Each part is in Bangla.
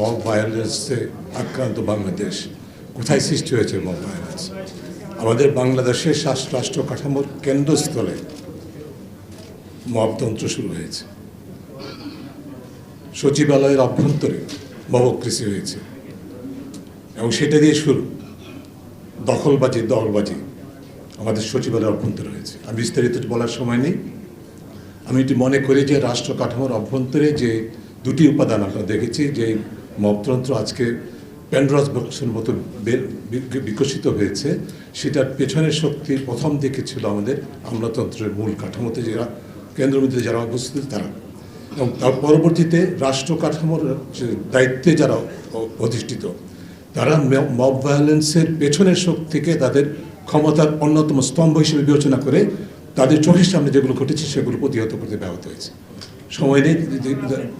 মব ভায়োলেন্সে আক্রান্ত বাংলাদেশ। কোথায় সৃষ্টি হয়েছে মব ভায়োলেন্স আমাদের বাংলাদেশের রাষ্ট্র কাঠামোর কেন্দ্রস্থলে মবতন্ত্র শুরু হয়েছে। সচিবালয়ের অভ্যন্তরে মবকৃষি হয়েছে। এবং সেটা দিয়ে শুরু দখলবাজি, দলবাজি আমাদের সচিবালয়ের অভ্যন্তরে হয়েছে। আমি বিস্তারিত বলার সময় নেই। আমি এটি মনে করি যে রাষ্ট্র কাঠামোর অভ্যন্তরে যে দুটি উপাদান আমরা দেখেছি, যে মবতন্ত্র আজকে প্যান্ড্রস বক্সের মতো বিকশিত হয়েছে। সেটার পেছনের শক্তি প্রথম দিকে ছিল আমাদের আমলাতন্ত্রের মূল কাঠামোতে যারা, কেন্দ্রবিন্দুতে যারা অবস্থিত তারা। এবং তার পরবর্তীতে রাষ্ট্র কাঠামোর দায়িত্বে যারা অধিষ্ঠিত, তারা মব ভায়োলেন্সের পেছনের শক্তিকে তাদের ক্ষমতার অন্যতম স্তম্ভ হিসেবে বিবেচনা করে তাদের চোখের সামনে যেগুলো ঘটেছে সেগুলো প্রতিহত করতে ব্যাহত হয়েছে। সময় নেই,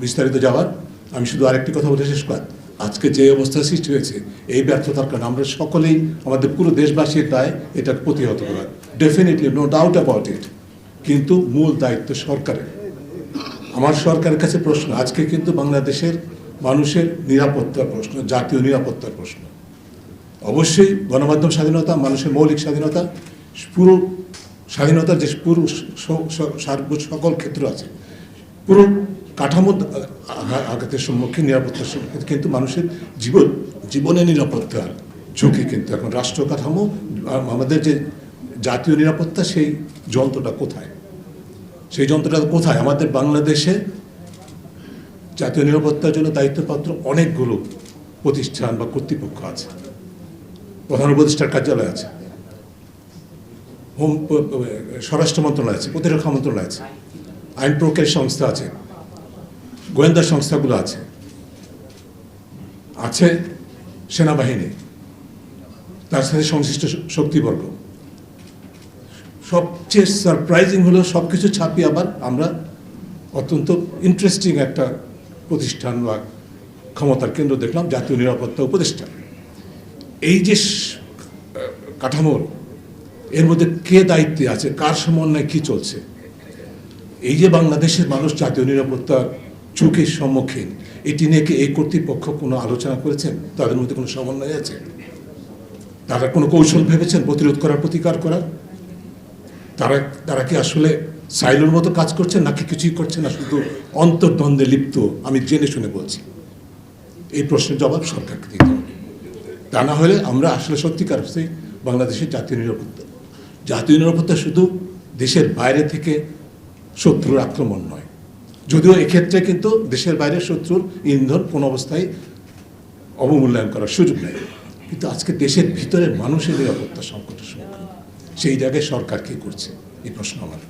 বিস্তারিত যাওয়ার। আমি শুধু আরেকটি কথা বলে শেষ কর। আজকে যে অবস্থা সৃষ্টি হয়েছে, এই ব্যর্থতার কারণে আমরা সকলেই, আমাদের পুরো দেশবাসীর দায় এটা প্রতিহত করার definitely no doubt about it কিন্তু মূল দায়িত্ব সরকারের। আমার সরকারের কাছে প্রশ্ন, আজকে কিন্তু বাংলাদেশের মানুষের নিরাপত্তার প্রশ্ন, জাতীয় নিরাপত্তার প্রশ্ন। অবশ্যই গণমাধ্যম স্বাধীনতা, মানুষের মৌলিক স্বাধীনতা, পুরো স্বাধীনতার যে পুরো সকল ক্ষেত্র আছে, পুরো কাঠামো আঘাতের সম্মুখীন, নিরাপত্তার সম্মুখীন। কিন্তু মানুষের জীবন, জীবনে নিরাপত্তার ঝুঁকি কিন্তু। এখন রাষ্ট্র কাঠামো আমাদের যে জাতীয় নিরাপত্তা, সেই যন্ত্রটা কোথায়? সেই যন্ত্রটা কোথায়? আমাদের বাংলাদেশে জাতীয় নিরাপত্তার জন্য দায়িত্বপ্রাপ্ত অনেকগুলো প্রতিষ্ঠান বা কর্তৃপক্ষ আছে। প্রধান উপদেষ্টার কার্যালয় আছে। হোম স্বরাষ্ট্র মন্ত্রণালয় আছে, প্রতিরক্ষা মন্ত্রণালয় আছে। আইন প্রক্রিয়ার সংস্থা আছে। গোয়েন্দা সংস্থাগুলো আছে। আছে সেনাবাহিনী, তার সাথে সংশ্লিষ্ট শক্তিবর্গ। সবচেয়ে সারপ্রাইজিং হলো সব কিছু ছাপিয়ে আবার আমরা অত্যন্ত ইন্টারেস্টিং একটা প্রতিষ্ঠান বা ক্ষমতার কেন্দ্র দেখলাম, জাতীয় নিরাপত্তা উপদেষ্টা। এই যে কাঠামোর এর মধ্যে কে দায়িত্বে আছে, কার সমন্বয়ে কি চলছে? এই যে বাংলাদেশের মানুষ জাতীয় নিরাপত্তার ঝুঁকির সম্মুখীন। এটি নিয়ে কি এই কর্তৃপক্ষ কোনো আলোচনা করেছেন? তাদের মধ্যে কোনো সমন্বয় আছে? তারা কোনো কৌশল ভেবেছেন প্রতিরোধ করার, প্রতিকার করার? তারা তারা কি আসলে সাইলোর মতো কাজ করছেন নাকি কিছুই করছে না? শুধু অন্তর্দ্বন্দ্বে লিপ্ত, আমি জেনে শুনে বলছি। এই প্রশ্নের জবাব সরকারকে দিতে হবে। তা না হলে আমরা আসলে সত্যিকার অর্থে বাংলাদেশের জাতীয় নিরাপত্তা জাতীয় নিরাপত্তা শুধু দেশের বাইরে থেকে শত্রুর আক্রমণ নয়। যদিও এক্ষেত্রে কিন্তু দেশের বাইরে শত্রুর ইন্ধন কোনো অবস্থায় অবমূল্যায়ন করার সুযোগ নেই। কিন্তু আজকে দেশের ভিতরে মানুষের নিরাপত্তা সংকটের সম্মুখীন। সেই জায়গায় সরকার কী করছে? এই প্রশ্ন আমার।